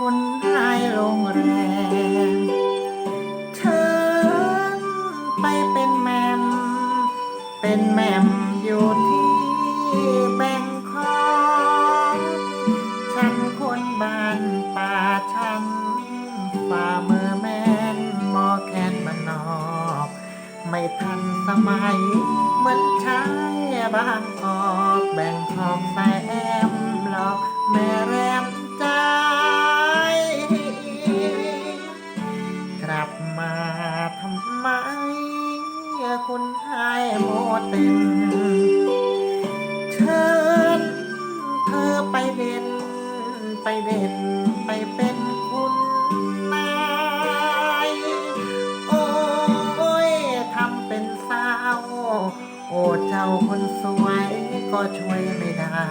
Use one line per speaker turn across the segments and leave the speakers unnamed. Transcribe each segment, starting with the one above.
คุนได้ลงแรงเชิญไปเป็นแมม เป็นแมมอยู่ที่แบงคอกฉันคนบ้านป่าฉันฝ่ามือแม่นมอแคนมันอก ไม่ทันสมัยเหมือนชายบางออกแบ่งของใส่แอมหลอกแม่แรม เชิญเธอไปเด่น ไปเด่น ไปเป็นคุณนายโอ้ยทำเป็นสาวโอ้เจ้าคนสวยก็ช่วยไม่ได้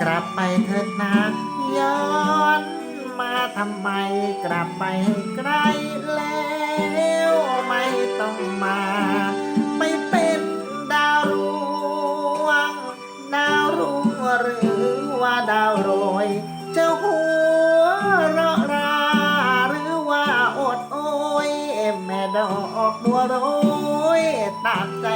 กลับไปเถิดนะย้อนมาทำไมกลับไปไกลแล้วไม่ต้องมา อกบัวโรยตามใจ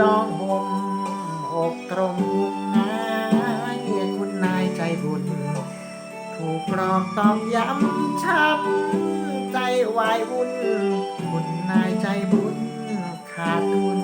ร้องห่มอกตรงงายคุณนายใจบุญ ถูกกรอกตอกย้ำช้ำใจวายวุ่นคุณนายใจบุญขาดทุน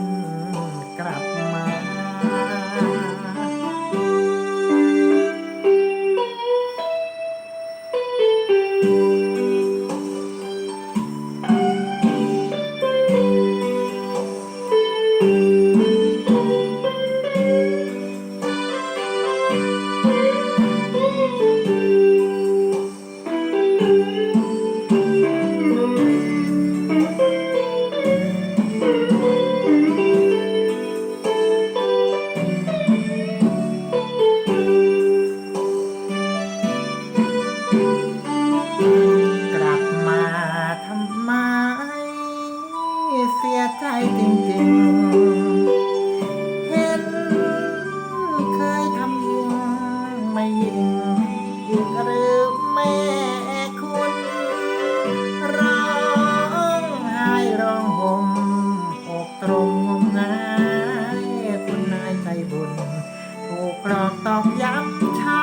อกย้ำช้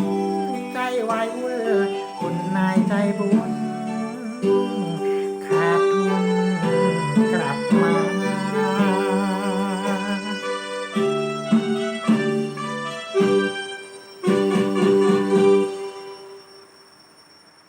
ำใจวายวุ่นคุณนายใจบุญ